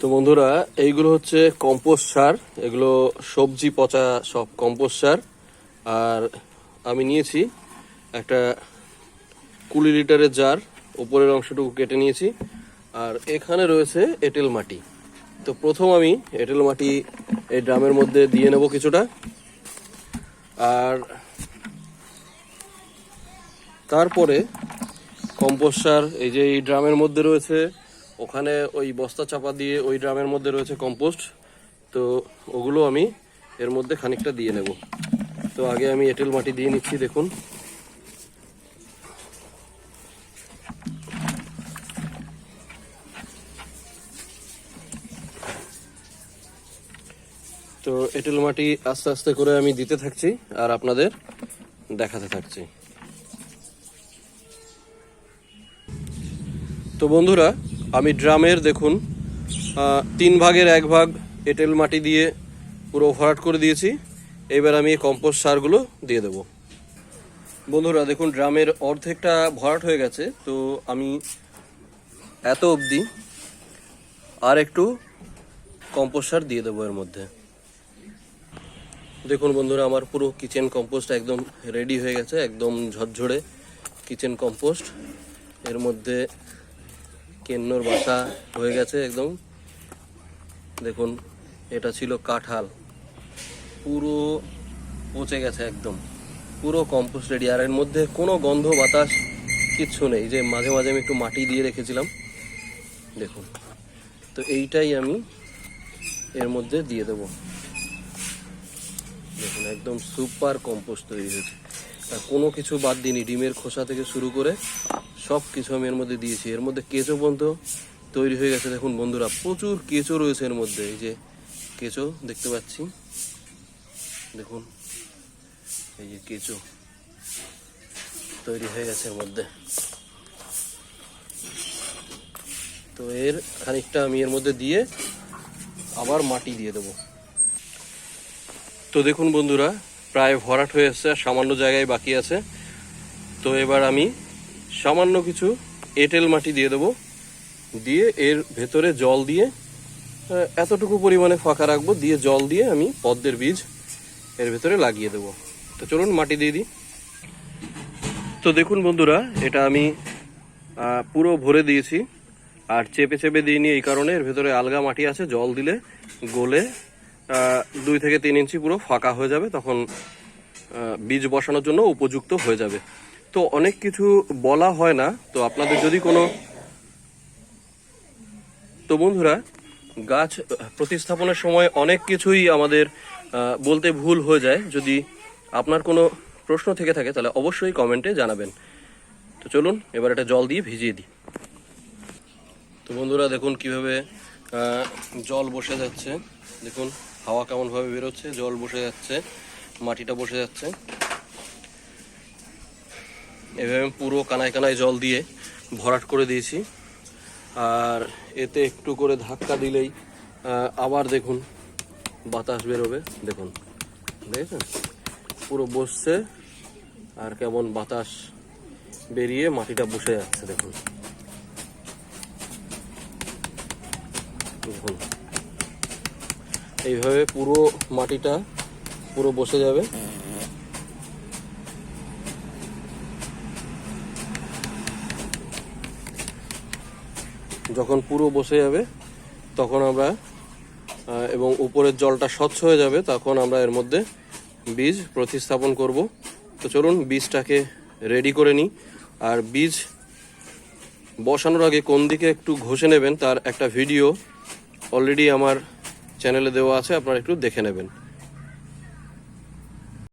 তো বন্ধুরা, এইগুলো হচ্ছে কম্পোস্ট সার। এগুলো সবজি পচা সব কম্পোস্ট সার। আর আমি নিয়েছি একটা কুড়ি লিটারের জার উপরের অংশটুকু কেটে নিয়েছি। আর এখানে রয়েছে এঁটেল মাটি। তো প্রথম আমি এঁটেল মাটি এই ড্রামের মধ্যে দিয়ে নেব কিছুটা। আর তারপরে কম্পোস্ট সার, এই যে এই ড্রামের মধ্যে রয়েছে ওখানে ওই বস্তা চাপা দিয়ে ওই ড্রামের মধ্যে রয়েছে কম্পোস্ট। তো ওগুলো আমি এর মধ্যে খানিকটা দিয়ে নেব। তো আগে আমি এঁটেল মাটি দিয়ে নিচ্ছি, দেখুন। তো এঁটেল মাটি আস্তে আস্তে করে আমি দিতে থাকছি আর আপনাদের দেখাতে থাকছি। তো বন্ধুরা আমি ড্রামের, দেখুন তিন ভাগের এক ভাগ এঁটেল মাটি দিয়ে পুরো ভরাট করে দিয়েছি। এবার আমি এই কম্পোস্ট সারগুলো দিয়ে দেবো। বন্ধুরা, দেখুন, ড্রামের অর্ধেকটা ভরাট হয়ে গেছে, তো আমি এত অবধি আর একটু কম্পোস্ট সার দিয়ে দেবো এর মধ্যে। দেখুন, বন্ধুরা, আমার পুরো কিচেন কম্পোস্ট একদম রেডি হয়ে গেছে, একদম ঝরঝরে কিচেন কম্পোস্ট এর মধ্যে কেন্নর বাসা হয়ে গেছে একদম। দেখুন, এটা ছিল কাঁঠাল। পুরো পচে গেছে একদম। পুরো কম্পোস্ট রেডি আর এর মধ্যে কোনো গন্ধ, বাতাস কিচ্ছু নেই। যে মাঝে মাঝে আমি একটু মাটি দিয়ে রেখেছিলাম। দেখুন, তো এইটাই আমি এর মধ্যে দিয়ে দেবো। দেখুন, একদম সুপার কম্পোস্ট তৈরি হয়েছে। কোনো কিছু বাদ দিইনি। ডিমের খোসা থেকে শুরু করে সব কিছু আমি এর মধ্যে দিয়েছি। এর মধ্যে কেঁচো পর্যন্ত তৈরি হয়ে গেছে। দেখুন বন্ধুরা, প্রচুর কেঁচো রয়েছে এর মধ্যে। এই যে কেঁচো দেখতে পাচ্ছি। দেখুন, এই যে কেঁচো তৈরি হয়ে গেছে এর মধ্যে। তো এর খানিকটা আমি এর মধ্যে দিয়ে আবার মাটি দিয়ে দেবো। তো দেখুন বন্ধুরা প্রায় ভরাট হয়ে এসছে সামান্য জায়গায় বাকি আছে। তো এবার আমি সামান্য কিছু এঁটেল মাটি দিয়ে দেবো। দিয়ে এর ভেতরে জল দিয়ে এতটুকু পরিমাণে ফাঁকা রাখব। দিয়ে জল দিয়ে আমি পদ্মের বীজ এর ভেতরে লাগিয়ে দেবো। তো চলুন মাটি দিয়ে দিই। তো দেখুন বন্ধুরা, এটা আমি পুরো ভরে দিয়েছি। আর চেপে চেপে দিইনি এই কারণে। এর ভেতরে আলগা মাটি আছে, জল দিলে গলে দুই থেকে তিন ইঞ্চি পুরো ফাঁকা হয়ে যাবে, তখন বীজ বসানোর জন্য উপযুক্ত হয়ে যাবে। তো অনেক কিছু বলা হয় না, তো আপনাদের যদি কোনো তো বন্ধুরা, গাছ প্রতিস্থাপনের সময় অনেক কিছুই আমাদের বলতে ভুল হয়ে যায়। যদি আপনার কোনো প্রশ্ন থেকে থাকে, তাহলে অবশ্যই কমেন্টে জানাবেন। তো চলুন, এবার এটা জল দিয়ে ভিজিয়ে দিই। তো বন্ধুরা, দেখুন কীভাবে জল বসে যাচ্ছে। দেখুন, হাওয়া কেমনভাবে বেরোচ্ছে, জল বসে যাচ্ছে, মাটিটা বসে যাচ্ছে। এভাবে পুরো কানায় কানায় জল দিয়ে ভরাট করে দিয়েছি। আর এতে একটু করে ধাক্কা দিলেই আবার দেখুন, বাতাস বেরোবে। দেখুন, দেখেছেন? পুরো বসছে, আর কেমন বাতাস বেরিয়ে মাটিটা বসে যাচ্ছে, দেখুন। দেখুন এইভাবে পুরো মাটিটা পুরো বসে যাবে। যখন পুরো বসে যাবে, তখন আমরা এবং উপরের জলটা স্বচ্ছ হয়ে যাবে, তখন আমরা এর মধ্যে বীজ প্রতিস্থাপন করব। তো চলুন বীজটাকে রেডি করে নিই। আর বীজ বসানোর আগে কোন দিকে একটু ঘষে নেবেন তার একটা ভিডিও অলরেডি আমার চ্যানেলে দেওয়া আছে, আপনারা একটু দেখে নেবেন।